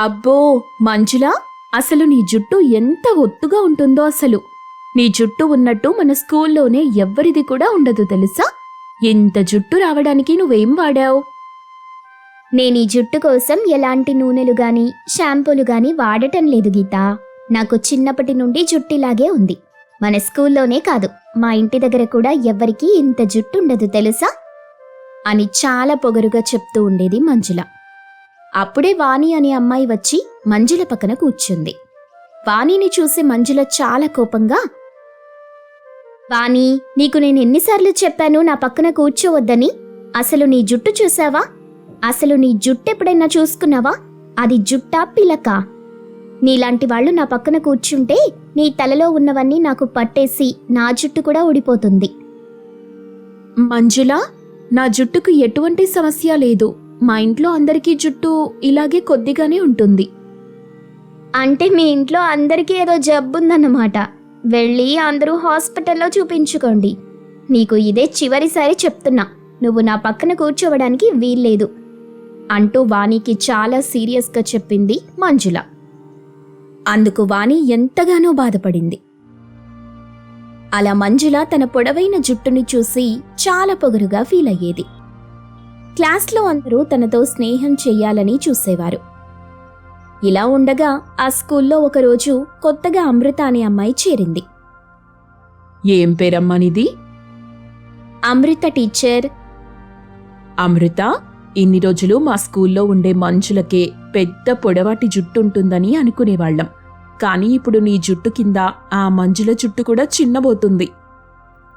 అబ్బో మంజులా? అసలు నీ జుట్టు ఎంత ఒత్తుగా ఉంటుందో అసలు. నీ జుట్టు ఉన్నట్టు మన స్కూల్లోనే ఎవ్వరిది కూడా ఉండదు తెలుసా? ఇంత జుట్టు రావడానికి నువ్వేం వాడావు? నేను ఈ జుట్టు కోసం ఎలాంటి నూనెలు గాని షాంపూలు గాని వాడటం లేదు గీత. నాకు చిన్నప్పటి నుండి జుట్టిలాగే ఉంది. మన స్కూల్లోనే కాదు మా ఇంటి దగ్గర కూడా ఎవ్వరికీ ఇంత జుట్టు ఉండదు తెలుసా? అని చాలా పొగరుగా చెప్తూ ఉండేది మంజుల. అప్పుడే వాణి అనే అమ్మాయి వచ్చి మంజుల పక్కన కూర్చుంది. వాణిని చూసి మంజుల చాలా కోపంగా వాణి నీకు నేను ఎన్నిసార్లు చెప్పాను నా పక్కన కూర్చోవద్దని. అసలు నీ జుట్టు చూసావా? అసలు నీ జుట్టు ఎప్పుడైనా చూసుకున్నావా? అది జుట్టా పిలక? నీలాంటి వాళ్ళు నా పక్కన కూర్చుంటే నీ తలలో ఉన్నవన్నీ నాకు పట్టేసి నా జుట్టు కూడా ఊడిపోతుంది. మంజులా నా జుట్టుకు ఎటువంటి సమస్య లేదు. మా ఇంట్లో అందరికీ జుట్టు ఇలాగే కొద్దిగానే ఉంటుంది. అంటే మీ ఇంట్లో అందరికీ ఏదో జబ్బుందన్నమాట. వెళ్ళి అందరూ హాస్పిటల్లో చూపించుకోండి. నీకు ఇదే చివరిసారి చెప్తున్నా. నువ్వు నా పక్కన కూర్చోవడానికి వీల్లేదు. అంటూ వాణికి చాలా సీరియస్గా చెప్పింది మంజుల. అందుకు వాణి ఎంతగానో బాధపడింది. అలా మంజుల తన పొడవైన జుట్టుని చూసి చాలా పొగరుగా ఫీల్ అయ్యేది క్లాస్లో అందరూ తనతో స్నేహం చెయ్యాలని చూసేవారు. ఇలా ఉండగా ఆ స్కూల్లో ఒకరోజు కొత్తగా అమృత అనే అమ్మాయి చేరింది. ఏం పేరమ్మనిది అమృత టీచర్. అమృత ఇన్ని రోజులు మా స్కూల్లో ఉండే మంచులకే పెద్ద పొడవాటి జుట్టు ఉంటుందని అనుకునేవాళ్ళం. కానీ ఇప్పుడు నీ జుట్టు కింద ఆ మంజుల జుట్టు కూడా చిన్నబోతుంది.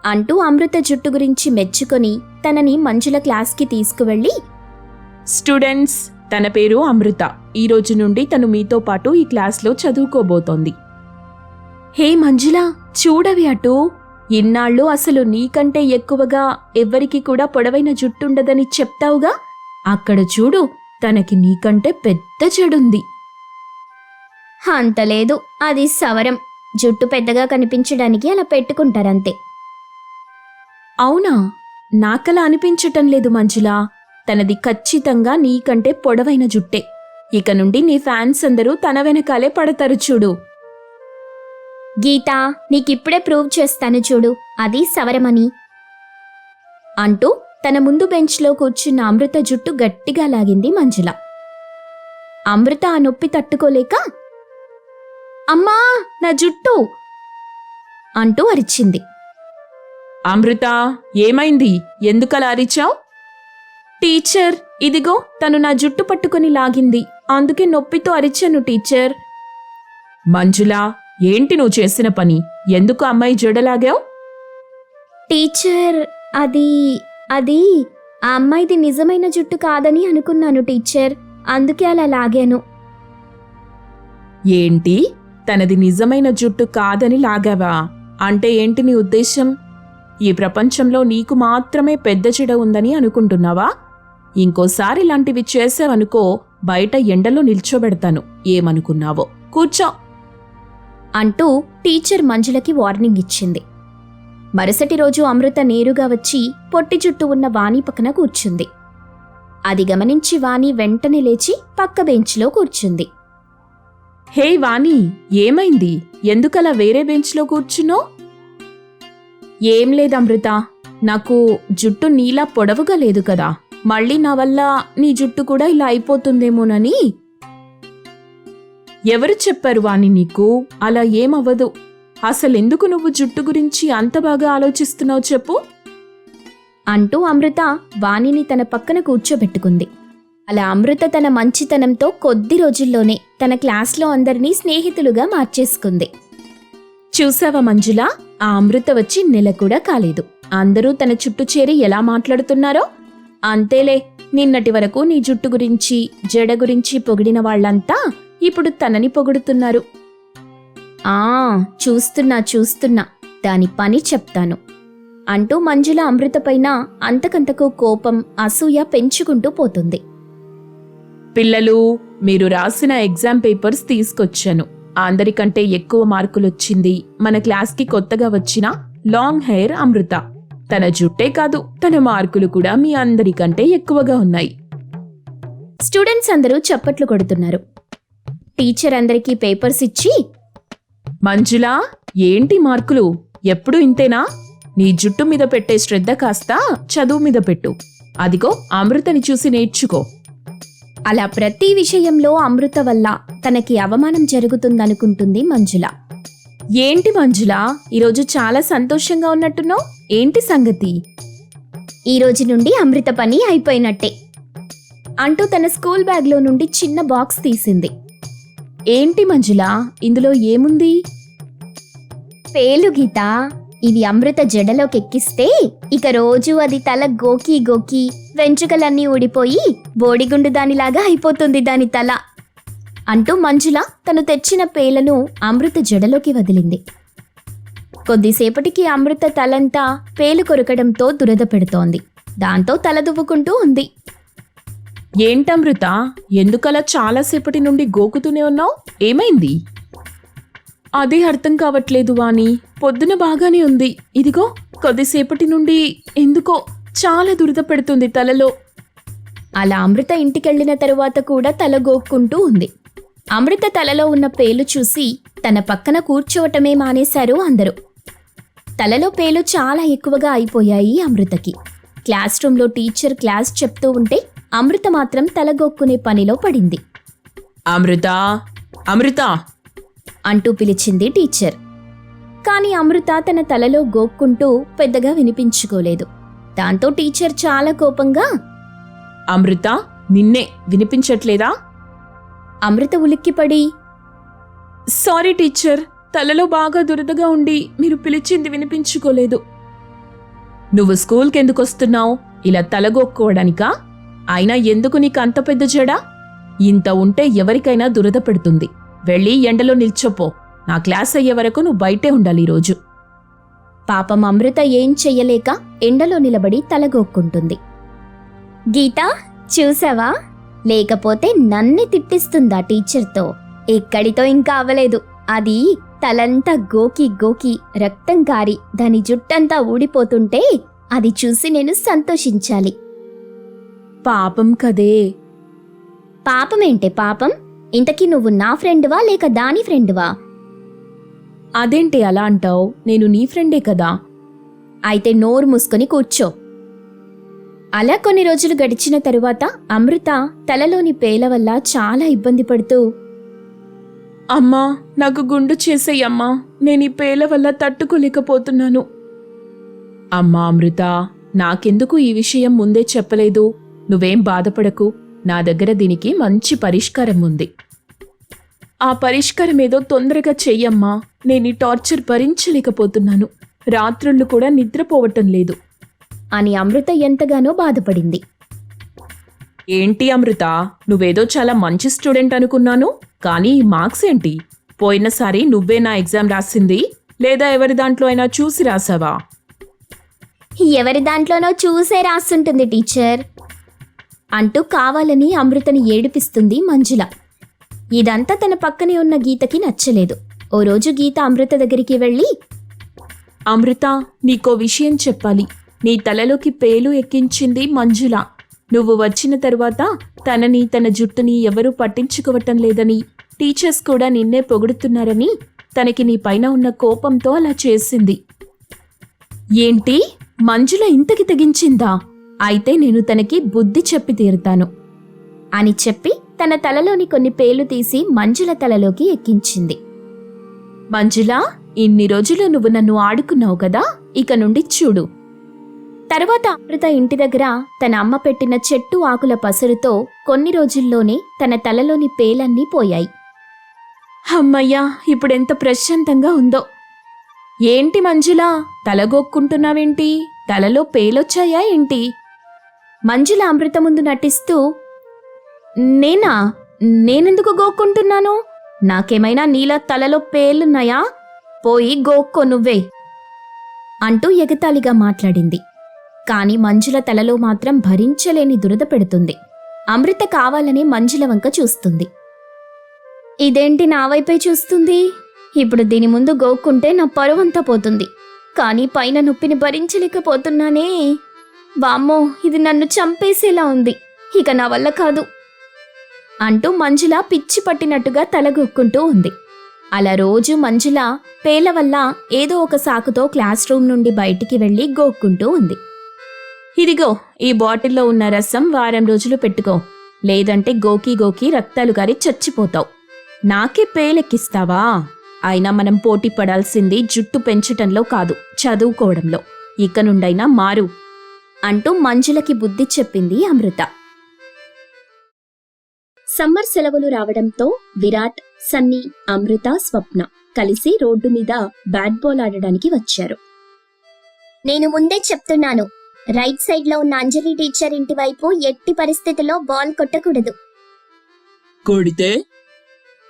అంటూ అమృత జుట్టు గురించి మెచ్చుకొని తనని మంజుల క్లాస్కి తీసుకువెళ్ళి స్టూడెంట్స్ తన పేరు అమృత. ఈ రోజు నుండి తను మీతో పాటు ఈ క్లాస్లో చదువుకోబోతోంది. హే మంజుల చూడవి అటు. ఇన్నాళ్ళు అసలు నీకంటే ఎక్కువగా ఎవ్వరికి కూడా పొడవైన జుట్టుండదని చెప్తావుగా? అక్కడ చూడు తనకి నీకంటే పెద్ద చెడుంది. అంత లేదు అది సవరం. జుట్టు పెద్దగా కనిపించడానికి అలా పెట్టుకుంటారంతే. అవునా? నాకలా అనిపించటం లేదు మంజుల. తనది ఖచ్చితంగా నీకంటే పొడవైన జుట్టే. ఇక నుండి నీ ఫ్యాన్స్ అందరూ తన వెనకాలే పడతారు చూడు. గీత నీకిప్పుడే ప్రూవ్ చేస్తాను చూడు. అది సవరమని. అంటూ తన ముందు బెంచ్లో కూర్చున్న అమృత జుట్టు గట్టిగా లాగింది మంజుల. అమృత ఆ నొప్పి తట్టుకోలేక అమ్మా నా జుట్టు! అంటూ అరిచింది. అమృత ఏమైంది? ఎందుకలా అరిచావు? టీచర్ ఇదిగో తను నా జుట్టు పట్టుకొని లాగింది. అందుకే నొప్పితో అరిచాను టీచర్. మంజులా ఏంటి నువ్వు చేసిన పని? ఎందుకు అమ్మాయి జడలాగావు? టీచర్ అది అది ఆ అమ్మాయిది నిజమైన జుట్టు కాదని అనుకున్నాను టీచర్. అందుకే అలా లాగాను. ఏంటి? తనది నిజమైన జుట్టు కాదని లాగావా? అంటే ఏంటి నీ ఉద్దేశం ఈ ప్రపంచంలో నీకు మాత్రమే పెద్ద చెడ ఉందని అనుకుంటున్నావా? ఇంకోసారి ఇలాంటివి చేసావనుకో బయట ఎండలో నిల్చోబెడతాను. ఏమనుకున్నావో? కూర్చో. అంటూ టీచర్ మంజులకి వార్నింగ్ ఇచ్చింది. మరుసటి రోజు అమృత నేరుగా వచ్చి పొట్టి జుట్టు ఉన్న వాణి పక్కన కూర్చుంది. అది గమనించి వాణి వెంటనే లేచి పక్క బెంచ్లో కూర్చుంది. హే వాణి ఏమైంది? ఎందుకలా వేరే బెంచ్లో కూర్చున్నావు? ఏం లేదు అమృత. నాకు జుట్టు నీలా పొడవుగా లేదు కదా. మళ్ళీ నా వల్ల నీ జుట్టు కూడా ఇలా అయిపోతుందేమోనని? ఎవరు చెప్పారు వాణి నీకు? అలా ఏమవ్వదు. అసలెందుకు నువ్వు జుట్టు గురించి అంత బాగా ఆలోచిస్తున్నావు చెప్పు? అంటూ అమృత వాణిని తన పక్కన కూర్చోబెట్టుకుంది. అలా అమృత తన మంచితనంతో కొద్ది రోజుల్లోనే తన క్లాస్లో అందరినీ స్నేహితులుగా మార్చేసుకుంది. చూసావా మంజుల? ఆ అమృత వచ్చి నెల కూడా కాలేదు. అందరూ తన చుట్టూ చేరి ఎలా మాట్లాడుతున్నారో? అంతేలే నిన్నటి వరకు నీ జుట్టు గురించి జడ గురించి పొగిడిన వాళ్ళంతా ఇప్పుడు తనని పొగుడుతున్నారు. ఆ చూస్తున్నా చూస్తున్నా దాని పని చెప్తాను. అంటూ మంజుల అమృతపైన అంతకంతకు కోపం అసూయ పెంచుకుంటూ పోతుంది. పిల్లలు మీరు రాసిన ఎగ్జామ్ పేపర్స్ తీసుకొచ్చాను. అందరికంటే ఎక్కువ మార్కులొచ్చింది. మన క్లాస్కి కొత్తగా వచ్చిన లాంగ్ హెయిర్ అమృత. తన జుట్టే కాదు తన మార్కులు కూడా మీ అందరికంటే ఎక్కువగా ఉన్నాయి. స్టూడెంట్స్ అందరూ చప్పట్లు కొడుతున్నారు. టీచర్ అందరికీ పేపర్స్ ఇచ్చి మంజులా ఏంటి మార్కులు? ఎప్పుడు ఇంతేనా? నీ జుట్టు మీద పెట్టే శ్రద్ధ కాస్త చదువు మీద పెట్టు. అదిగో అమృతని చూసి నేర్చుకో. అలా ప్రతి విషయంలో అమృత వల్ల తనకి అవమానం జరుగుతుందనుకుంటుంది మంజుల. ఏంటి మంజుల? ఈరోజు చాలా సంతోషంగా ఉన్నట్టున్నావు? ఏంటి సంగతి? ఈ రోజు నుండి అమృత పని అయిపోయినట్టే. అంటూ తన స్కూల్ బ్యాగ్లో నుండి చిన్న బాక్స్ తీసింది. ఏంటి మంజుల? ఇందులో ఏముంది? పేలు గీత. ఇది అమృత జడలోకెక్కిస్తే ఇక రోజు అది తల గోకి గోకి వెంట్రుకలన్నీ ఊడిపోయి బోడిగుండు దానిలాగా అయిపోతుంది దాని తల అంటూ మంజుల తను తెచ్చిన పేలను అమృత జడలోకి వదిలింది. కొద్దిసేపటికి అమృత తలంతా పేలు కొరకడంతో దురద పెడుతోంది. దాంతో తల దువ్వుకుంటూ ఉంది. ఏంటమృత? ఎందుకలా చాలాసేపటి నుండి గోకుతూనే ఉన్నావు? ఏమైంది? అదే అర్థం కావట్లేదు వాణి. పొద్దున బాగానే ఉంది. ఇదిగో కొద్దిసేపటి నుండి ఎందుకో చాలా దురద పెడుతుంది తలలో. అలా అమృత ఇంటికెళ్ళిన తరువాత కూడా తల గోక్కుంటూ ఉంది. అమృత తలలో ఉన్న పేలు చూసి తన పక్కన కూర్చోవటమే మానేశారు అందరూ. తలలో పేలు చాలా ఎక్కువగా అయిపోయాయి అమృతకి. క్లాస్ రూంలో టీచర్ క్లాస్ చెప్తూ ఉంటే అమృత మాత్రం తలగొక్కునే పనిలో పడింది. అమృత అమృత. అంటూ పిలిచింది టీచర్. కానీ అమృత తన తలలో గోక్కుంటూ పెద్దగా వినిపించుకోలేదు. దాంతో టీచర్ చాలా కోపంగా అమృత నిన్నే వినిపించట్లేదా? అమృత ఉలిక్కిపడి సారీ టీచర్ తలలో బాగా దురదగా ఉండి మీరు పిలిచింది వినిపించుకోలేదు. నువ్వు స్కూల్కి ఎందుకు వస్తున్నావు ఇలా తలగొక్కోవడానికా అయినా ఎందుకు నీకు అంత పెద్ద జడ? ఇంత ఉంటే ఎవరికైనా దురద పెడుతుంది. వెళ్ళి ఎండలో నిల్చోపో. నా క్లాస్ అయ్యే వరకు నువ్వు బయటే ఉండాలి ఈరోజు. పాపం అమృత ఏం చెయ్యలేక ఎండలో నిలబడి తలగొక్కుంటుంది గీత చూసావా? లేకపోతే నన్నే తిట్టిస్తుందా టీచర్తో? ఎక్కడితో ఇంకా అవ్వలేదు అది తలంతా గోకి గోకి రక్తం కారి దాని జుట్టంతా ఊడిపోతుంటే అది చూసి నేను సంతోషించాలి. పాపం కదే. పాపమేంటే పాపం? ఇంతకీ నువ్వు నా ఫ్రెండ్వా లేక దాని ఫ్రెండ్వా? అదేంటి అలా అంటావు? నేను నీ ఫ్రెండే కదా. అయితే నోరు మూసుకొని కూర్చో. అలా కొన్ని రోజులు గడిచిన తరువాత అమృత తలలోని పేల వల్ల చాలా ఇబ్బంది పడుతూ అమ్మా నాకు గుండు చేసేయమ్మా నేను ఈ పేల వల్ల తట్టుకోలేకపోతున్నాను. అమ్మా అమృత నాకెందుకు ఈ విషయం ముందే చెప్పలేదు? నువ్వేం బాధపడకు. నా దగ్గర దీనికి మంచి పరిష్కారం ఉంది. ఆ పరిష్కారం ఏదో తొందరగా చెయ్యమ్మా. నేను ఈ టార్చర్ భరించలేకపోతున్నాను. రాత్రుళ్ళు కూడా నిద్రపోవటం లేదు. అని అమృత ఎంతగానో బాధపడింది. ఏంటి అమృత? నువ్వేదో చాలా మంచి స్టూడెంట్ అనుకున్నాను. కానీ ఈ మార్క్స్ ఏంటి? పోయినసారి నువ్వే నా ఎగ్జామ్ రాసింది. లేదా ఎవరి దాంట్లో అయినా చూసి రాసావా? ఎవరి దాంట్లోనో చూసే రాస్తుంటుంది టీచర్. అంటూ కావాలని అమృతని ఏడిపిస్తుంది మంజుల. ఇదంతా తన పక్కనే ఉన్న గీతకి నచ్చలేదు. ఓ రోజు గీత అమృత దగ్గరికి వెళ్ళి అమృత నీకో విషయం చెప్పాలి. నీ తలలోకి పేలు ఎక్కించింది మంజుల. నువ్వు వచ్చిన తరువాత తనని తన జుట్టుని ఎవరూ పట్టించుకోవటం లేదని టీచర్స్ కూడా నిన్నే పొగుడుతున్నారని తనకి నీ పైన ఉన్న కోపంతో అలా చేసింది. ఏంటి? మంజుల ఇంతకి తెగించిందా? అయితే నేను తనకి బుద్ధి చెప్పి తీరుతాను. అని చెప్పి తన తలలోని కొన్ని పేలు తీసి మంజుల తలలోకి ఎక్కించింది. మంజుల ఇన్ని రోజులు నువ్వు నన్ను ఆడుకున్నావు కదా ఇక నుండి చూడు. తర్వాత అమృత ఇంటి దగ్గర తన అమ్మ పెట్టిన చెట్టు ఆకుల పసరుతో కొన్ని రోజుల్లోనే తన తలలోని పేలన్నీ పోయాయి. అమ్మయ్యా ఇప్పుడెంత ప్రశాంతంగా ఉందో. ఏంటి మంజుల తలగొక్కుంటున్నావేంటి తలలో పేలొచ్చాయా ఏంటి? మంజుల అమృత ముందు నటిస్తూ నేనా? నేనెందుకు గోక్కుంటున్నాను? నాకేమైనా నీలా తలలో పేలున్నాయా? పోయి గోక్కో నువ్వే అంటూ ఎగతాళిగా మాట్లాడింది. కాని మంజుల తలలో మాత్రం భరించలేని దురద పెడుతుంది. అమృత కావాలని మంజుల వంక చూస్తుంది. ఇదేంటి నా వైపే చూస్తుంది? ఇప్పుడు దీని ముందు గోక్కుంటే నా పరువంతా పోతుంది. కానీ పైన నొప్పిని భరించలేకపోతున్నానే. వామ్మో ఇది నన్ను చంపేసేలా ఉంది. ఇక నా వల్ల కాదు. అంటూ మంజుల పిచ్చి పట్టినట్టుగా తలగొక్కుంటూ ఉంది. అలా రోజు మంజుల పేల వల్ల ఏదో ఒక సాకుతో క్లాస్ రూమ్ నుండి బయటికి వెళ్ళి గోక్కుంటూ ఉంది. ఇదిగో ఈ బాటిల్లో ఉన్న రసం వారం రోజులు పెట్టుకో. లేదంటే గోకి గోకి రక్తాలు గారి చచ్చిపోతావు. నాకే పేలెక్కిస్తావా? అయినా మనం పోటీ పడాల్సింది జుట్టు పెంచటంలో కాదు చదువుకోవడంలో. ఇక నుండైనా మారు అంటూ మంజులకి బుద్ధి చెప్పింది అమృత. సమ్మర్ సెలవులు రావడంతో విరాట్ సన్నీ అమృత స్వప్న కలిసి రోడ్డు మీద బ్యాట్ బాల్ ఆడడానికి వచ్చారు. నేను ముందే చెప్తున్నాను రైట్ సైడ్లో ఉన్న అంజలి టీచర్ ఇంటి వైపు ఎట్టి పరిస్థితిలో బాల్ కొట్టకూడదు. కొడితే?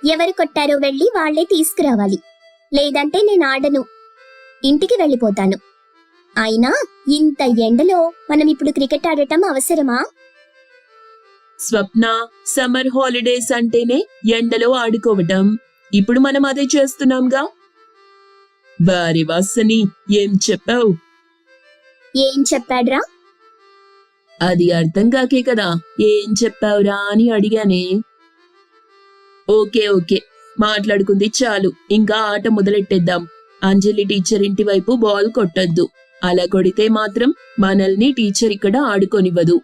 ఎవరు కొట్టారో వెళ్ళి వాళ్ళే తీసుకురావాలి. లేదంటే నేను ఆడను. ఇంటికి వెళ్ళిపోతాను. అయినా ఇంత ఎండలో మనం ఇప్పుడు క్రికెట్ ఆడటం అవసరమా? స్వప్న సమ్మర్ హాలిడేస్ అంటేనే ఎండలో ఆడుకోవటం. ఇప్పుడు మనం అదే చేస్తున్నాంగా? బారి వాసని ఏం చెప్పావు? ఏం చెప్పాడ్రా? అది అర్థం కాకే కదా ఏం చెప్పావురా అని అడిగానే. ఓకే ఓకే మాట్లాడుకుంది చాలు ఇంకా ఆట మొదలెట్టేద్దాం. అంజలి టీచర్ ఇంటి వైపు బాల్ కొట్టొద్దు. అలా కొడితే మాత్రం మనల్ని టీచర్ ఇక్కడ ఆడుకోనివ్వదు.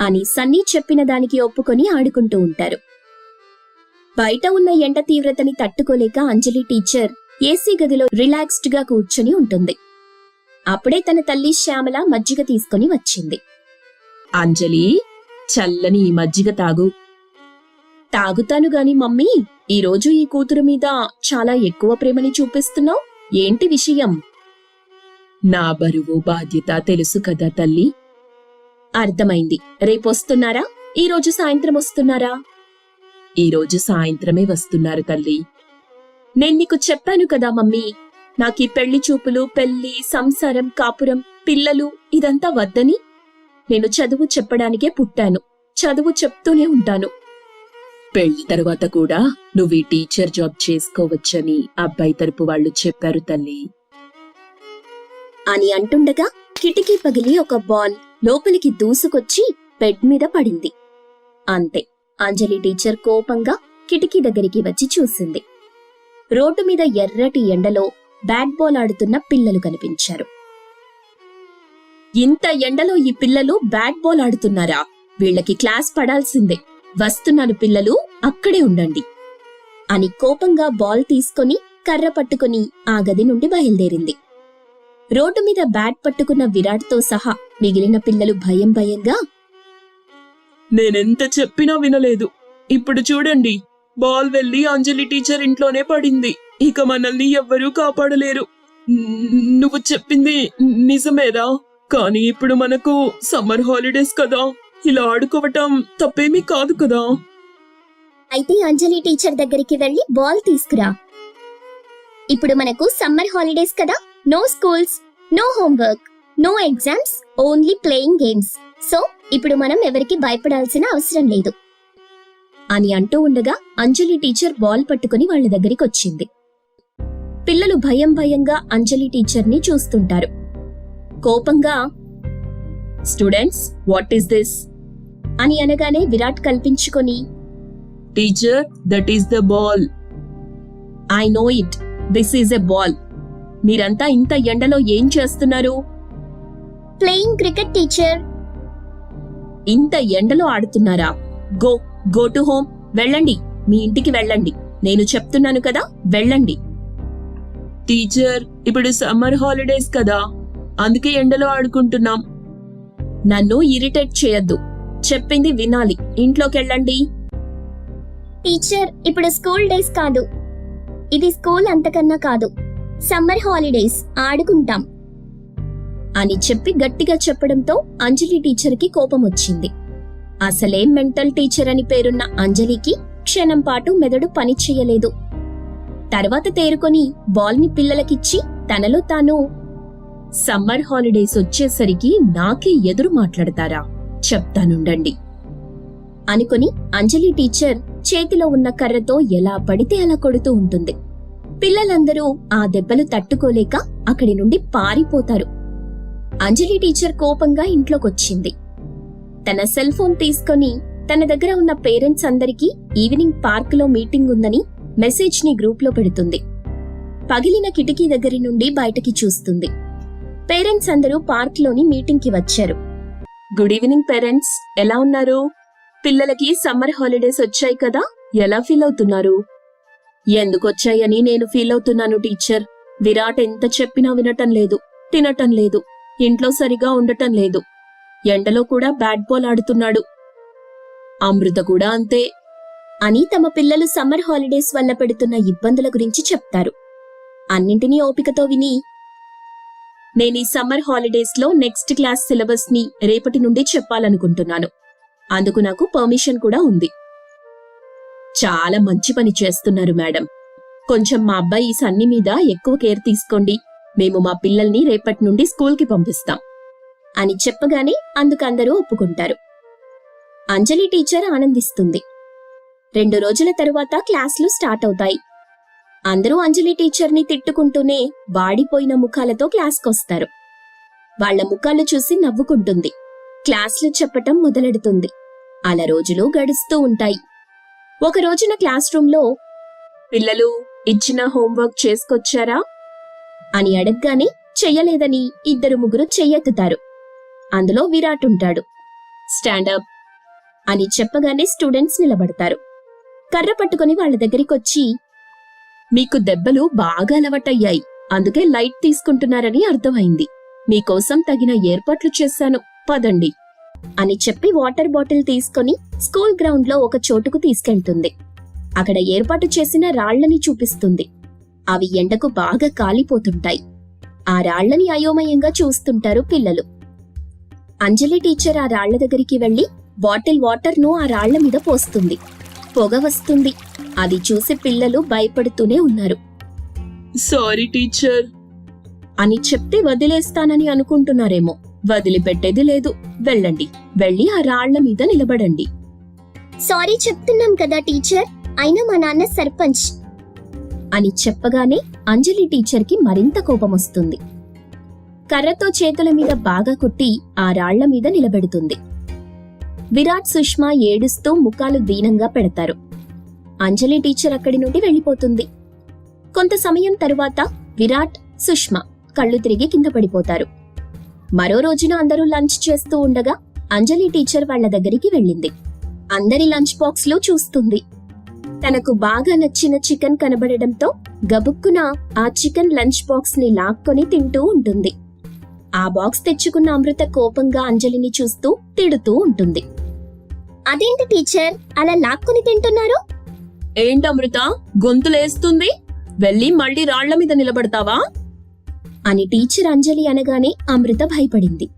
అని సన్నీ చెప్పిన దానికి ఒప్పుకొని ఆడుకుంటూ ఉంటారు. బయట ఉన్న ఎండ తీవ్రతని తట్టుకోలేక అంజలి టీచర్ ఏసీ గదిలో రిలాక్స్డ్గా కూర్చొని ఉంటుంది. అప్పుడే తన తల్లి శ్యామల మజ్జిగ తీసుకొని వచ్చింది. అంజలి చల్లని ఈ మజ్జిగ తాగు. తాగుతాను గాని మమ్మీ ఈ రోజు ఈ కూతురు మీద చాలా ఎక్కువ ప్రేమని చూపిస్తున్నావు. ఏంటి విషయం? నా బరువు బాధ్యత తెలుసు కదా తల్లి. అర్థమైంది. రేపొస్తున్నారా ఈ రోజు సాయంత్రం వస్తున్నారా? ఈ రోజు సాయంత్రమే వస్తున్నారు తల్లి. నేను నీకు చెప్పాను కదా మమ్మీ నాకీ పెళ్ళి చూపులు పెళ్ళి సంసారం కాపురం పిల్లలు ఇదంతా వద్దని. నేను చదువు చెప్పడానికే పుట్టాను. చదువు చెప్తూనే ఉంటాను. పెళ్ళి తర్వాత కూడా నువ్వు ఈ టీచర్ జాబ్ చేసుకోవచ్చని అబ్బాయి తరపు వాళ్ళు చెప్పారు తల్లి. అని అంటుండగా కిటికీ పగిలి ఒక బాల్ లోపలికి దూసుకొచ్చి బెడ్ మీద పడింది. అంతే. అంజలి టీచర్ కోపంగా కిటికీ దగ్గరికి వచ్చి చూసింది. రోడ్డు మీద ఎర్రటి ఎండలో బ్యాట్ బాల్ ఆడుతున్న పిల్లలు కనిపించారు. ఇంత ఎండలో ఈ పిల్లలు బ్యాట్ బాల్ ఆడుతున్నారా? వీళ్ళకి క్లాస్ పడాల్సిందే. వస్తున్నాను పిల్లలు అక్కడే ఉండండి. అని కోపంగా బాల్ తీసుకొని కర్ర పట్టుకొని ఆ గది నుండి బయలుదేరింది. రోడ్డు మీద బ్యాట్ పట్టుకున్న విరాట్తో సహా మిగిలిన పిల్లలు భయం భయంగా నేనెంత చెప్పినా వినలేదు. ఇప్పుడు చూడండి బాల్ వెళ్ళి అంజలి టీచర్ ఇంట్లోనే పడింది. ఇక మనల్ని ఎవ్వరూ కాపాడలేరు. నువ్వు చెప్పింది నిజమేరా? కానీ ఇప్పుడు మనకు సమ్మర్ హాలిడేస్ కదా. ఇలా ఆడుకోవటం తప్పేమీ కాదు కదా. అయితే అంజలి టీచర్ దగ్గరికి వెళ్ళి బాల్ తీసుకురా. ఇప్పుడు మనకు సమ్మర్ హాలిడేస్ కదా. No schools no homework no exams only playing games so ఇప్పుడు మనం ఎవరికి భయపడాల్సిన అవసరం లేదు. అని అంటూ ఉండగా అంజలి టీచర్ బాల్ పట్టుకుని వాళ్ళ దగ్గరికి వచ్చింది. పిల్లలు భయం భయంగా అంజలి టీచర్ని చూస్తుంటారు. కోపంగా స్టూడెంట్స్ వాట్ ఈస్ దిస్ అని అనగానే విరాట్ కల్పించుకొని teacher that is the ball I know it this is a ball మీరంతా ఇంత ఎండలో ఏం చేస్తున్నారు? ప్లేయింగ్ క్రికెట్ టీచర్ ఇంత ఎండలో ఆడుతున్నారా? Go go to home. వెళ్ళండి మీ ఇంటికి వెళ్ళండి. నేను చెప్తున్నాను కదా వెళ్ళండి. టీచర్ ఇప్పుడు సమ్మర్ హాలిడేస్ కదా అందుకే ఎండలో ఆడుకుంటున్నాం. నన్ను ఇరిటేట్ చేయొద్దు. చెప్పింది వినాలి. ఇంట్లోకి వెళ్ళండి. టీచర్ ఇప్పుడు స్కూల్ డేస్ కాదు. ఇది స్కూల్ అంతకన్నా కాదు. సమ్మర్ హాలిడేస్ ఆడుకుంటాం అని చెప్పి గట్టిగా చెప్పడంతో అంజలి టీచర్కి కోపం వచ్చింది అసలే మెంటల్ టీచర్ అని పేరున్న అంజలికి క్షణం పాటు మెదడు పని చెయ్యలేదు తర్వాత తేరుకొని బాల్ని పిల్లలకిచ్చి తనలో తాను సమ్మర్ హాలిడేస్ వచ్చేసరికి నాకే ఎదురు మాట్లాడతారా? చెప్తానుండండి అనుకొని అంజలి టీచర్ చేతిలో ఉన్న కర్రతో ఎలా పడితే అలా కొడుతూ ఉంటుంది. పిల్లలందరూ ఆ దెబ్బలు తట్టుకోలేక అక్కడి నుండి పారిపోతారు. అంజలి టీచర్ కోపంగా ఇంట్లోకొచ్చింది. తన సెల్ ఫోన్ తీసుకొని తన దగ్గర ఉన్న పేరెంట్స్ అందరికీ ఈవినింగ్ పార్క్లో మీటింగ్ ఉందని మెసేజ్ని గ్రూప్లో పెడుతుంది. పగిలిన కిటికీ దగ్గరి నుండి బయటకి చూస్తుంది. పేరెంట్స్ అందరూ పార్క్లోని మీటింగ్కి వచ్చారు. గుడ్ ఈవినింగ్ పేరెంట్స్ ఎలా ఉన్నారు? పిల్లలకి సమ్మర్ హాలిడేస్ వచ్చాయి కదా ఎలా ఫీల్ అవుతున్నారు? ఎందుకు వచ్చాయని నేను ఫీల్ అవుతున్నాను టీచర్. విరాట్ ఎంత చెప్పినా వినటం లేదు తినటం లేదు ఇంట్లో సరిగా ఉండటం లేదు. ఎండలో కూడా బ్యాట్ బాల్ ఆడుతున్నాడు. అమృత కూడా అంతే అని తమ పిల్లలు సమ్మర్ హాలిడేస్ వల్ల పెడుతున్న ఇబ్బందుల గురించి చెప్తారు. అన్నింటినీ ఓపికతో విని నేను ఈ సమ్మర్ హాలిడేస్లో నెక్స్ట్ క్లాస్ సిలబస్ని రేపటి నుండి చెప్పాలనుకుంటున్నాను. అందుకు నాకు పర్మిషన్ కూడా ఉంది. చాలా మంచి పని చేస్తున్నారు మేడం. కొంచెం మా అబ్బాయి సన్ని మీద ఎక్కువ కేర్ తీసుకోండి. మేము మా పిల్లల్ని రేపటి నుండి స్కూల్కి పంపిస్తాం. అని చెప్పగానే అందుకందరూ ఒప్పుకుంటారు. అంజలి టీచర్ ఆనందిస్తుంది. రెండు రోజుల తరువాత క్లాసులు స్టార్ట్ అవుతాయి. అందరూ అంజలి టీచర్ని తిట్టుకుంటూనే వాడిపోయిన ముఖాలతో క్లాస్కొస్తారు. వాళ్ళ ముఖాలు చూసి నవ్వుకుంటుంది. క్లాసులు చెప్పటం మొదలెడుతుంది. అలా రోజులు గడుస్తూ ఉంటాయి. ఒక రోజున క్లాస్ రూమ్లో పిల్లలు ఇచ్చిన హోంవర్క్ చేసుకొచ్చారా? అని అడగగానే చెయ్యలేదని ఇద్దరు ముగ్గురు చెయ్యెత్తుతారు. అందులో విరాట్ ఉంటాడు. స్టాండప్ అని చెప్పగానే స్టూడెంట్స్ నిలబడతారు. కర్ర పట్టుకుని వాళ్ళ దగ్గరికొచ్చి మీకు దెబ్బలు బాగా అలవాటయ్యాయి. అందుకే లైట్ తీసుకుంటున్నారని అర్థమైంది. మీకోసం తగిన ఏర్పాట్లు చేశాను. పదండి. అని చెప్పి వాటర్ బాటిల్ తీసుకొని స్కూల్ గ్రౌండ్లో ఒక చోటుకు తీసుకెళ్తుంది. అక్కడ ఏర్పాటు చేసిన రాళ్ళని చూపిస్తుంది. అవి ఎండకు బాగా కాలిపోతుంటాయి. ఆ రాళ్ళని అయోమయంగా చూస్తుంటారు పిల్లలు. అంజలి టీచర్ ఆ రాళ్ళ దగ్గరికి వెళ్ళి బాటిల్ వాటర్ను ఆ రాళ్ళ మీద పోస్తుంది. పొగ వస్తుంది. అది చూసి పిల్లలు భయపడుతూనే ఉన్నారు. Sorry teacher. అని చెప్తే వదిలేస్తానని అనుకుంటున్నారేమో. వదిలిపెట్టేది లేదు. వెళ్ళండి. వెళ్ళి ఆ రాళ్ళ మీద నిలబడండి. సారీ చెప్తున్నాం కదా టీచర్. అయినా మా నాన్న సర్పంచ్. అని చెప్పగానే అంజలి టీచర్కి మరింత కోపం వస్తుంది కర్రతో చేతుల మీద బాగా కొట్టి ఆ రాళ్ళ మీద నిలబెడుతుంది. విరాట్ సుష్మా ఏడుస్తూ ముఖాలు దీనంగా పెడతారు. అంజలి టీచర్ అక్కడి నుండి వెళ్ళిపోతుంది. కొంత సమయం తరువాత విరాట్ సుష్మా కళ్ళు తిరిగి కింద పడిపోతారు. మరో రోజున అందరూ లంచ్ చేస్తూ ఉండగా అంజలి టీచర్ వాళ్ళ దగ్గరికి వెళ్ళింది. అందరి లంచ్ బాక్స్లో చూస్తుంది. తనకు బాగా నచ్చిన చికెన్ కనబడడంతో గబుక్కున ఆ చికెన్ లంచ్ బాక్స్ని లాక్కొని తింటూ ఉంటుంది. ఆ బాక్స్ తెచ్చుకున్న అమృత కోపంగా అంజలిని చూస్తూ తిడుతూ ఉంటుంది. అదేంటి టీచర్? అలా లాక్కుని తింటున్నారు? ఏంటమృత గొంతులేస్తుంది వెళ్ళి మళ్ళీ రాళ్ళ మీద నిలబడతావా? అని టీచర్ అంజలి అనగానే అమృత భయపడింది.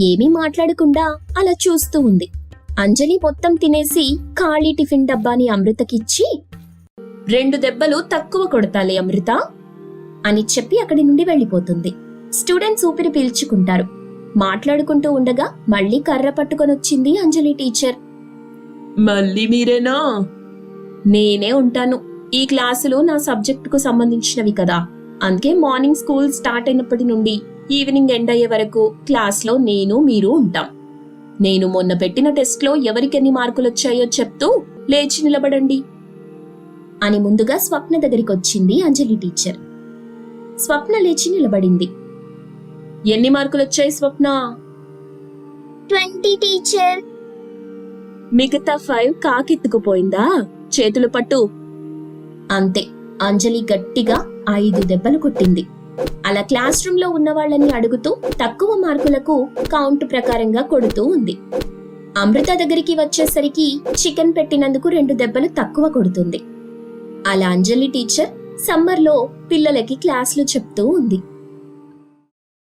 ఏమీ మాట్లాడకుండా అలా చూస్తూ ఉంది. అంజలి మొత్తం తినేసి ఖాళీ టిఫిన్ డబ్బాని అమృతకిచ్చి రెండు దెబ్బలు తక్కువ కొడతాలే అమృత అని చెప్పి అక్కడి నుండి వెళ్ళిపోతుంది. స్టూడెంట్స్ ఊపిరి పీల్చుకుంటారు. మాట్లాడుకుంటూ ఉండగా మళ్ళీ కర్ర పట్టుకొనొచ్చింది అంజలి టీచర్. మళ్ళీ మీరేనా? నేనే ఉంటాను. ఈ క్లాసులు నా సబ్జెక్టుకు సంబంధించినవి కదా. అందుకే మార్నింగ్ స్కూల్ స్టార్ట్ అయినప్పటి నుండి ఈవినింగ్ ఎండ్ అయ్యే వరకు క్లాస్లో నేను మీరు ఉంటాం. నేను మొన్న పెట్టిన టెస్ట్లో ఎవరికెన్ని మార్కులు వచ్చాయో చెప్తూ లేచి నిలబడండి అని ముందుగా స్వప్న దగ్గరికి వచ్చింది అంజలి టీచర్. స్వప్న లేచి నిలబడింది. ఎన్ని మార్కులు వచ్చాయి స్వప్న? Twenty teacher. మిగతా ఫైవ్ కాకెత్తుకుపోయిందా? చేతులు పట్టు. అంతే. అంజలి గట్టిగా ఐదు దెబ్బలు కొట్టింది. అలా క్లాస్ రూమ్లో ఉన్న వాళ్ళని అడుగుతూ తక్కువ మార్కులకు కౌంట్ ప్రకారంగా కొడుతూ ఉంది. అమృత దగ్గరికి వచ్చేసరికి చికెన్ పెట్టినందుకు రెండు దెబ్బలు తక్కువ కొడుతుంది. అలా అంజలి టీచర్ సమ్మర్లో పిల్లలకి క్లాసులు చెప్తూ ఉంది.